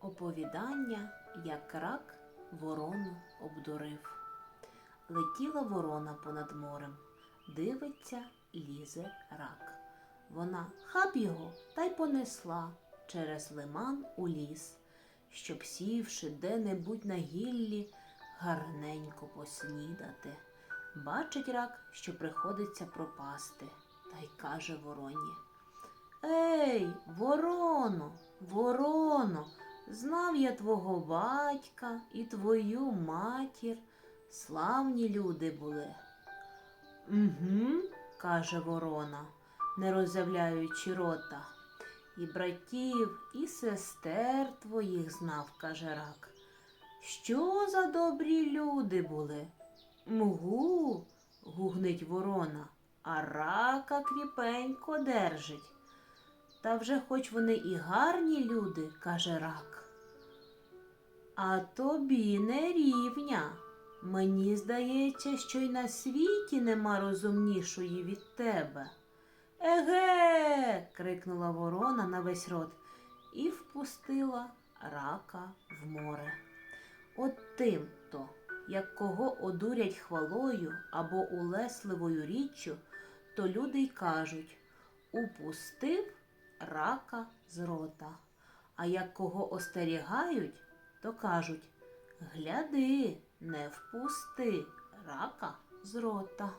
Оповідання, як рак ворону обдурив. Летіла ворона понад морем, дивиться, лізе рак. Вона хап його та й понесла через лиман у ліс, щоб сівши де-небудь на гіллі, гарненько поснідати. Бачить рак, що приходиться пропасти, та й каже вороні. Ей, вороно, вороно, знав я твого батька і твою матір. Славні люди були. Угу, каже ворона, не роззявляючи рота. І братів, і сестер твоїх знав, каже рак. Що за добрі люди були? Мгу, гугнить ворона, а рака кріпенько держить. Та вже хоч вони і гарні люди, каже рак. А тобі не рівня. Мені здається, що й на світі нема розумнішої від тебе. Еге. крикнула ворона на весь рот і впустила рака в море. От тим то, як кого одурять хвалою або улесливою річчю, то люди й кажуть упустив рака з рота. А як кого остерігають, то кажуть Гляди, не впусти рака з рота.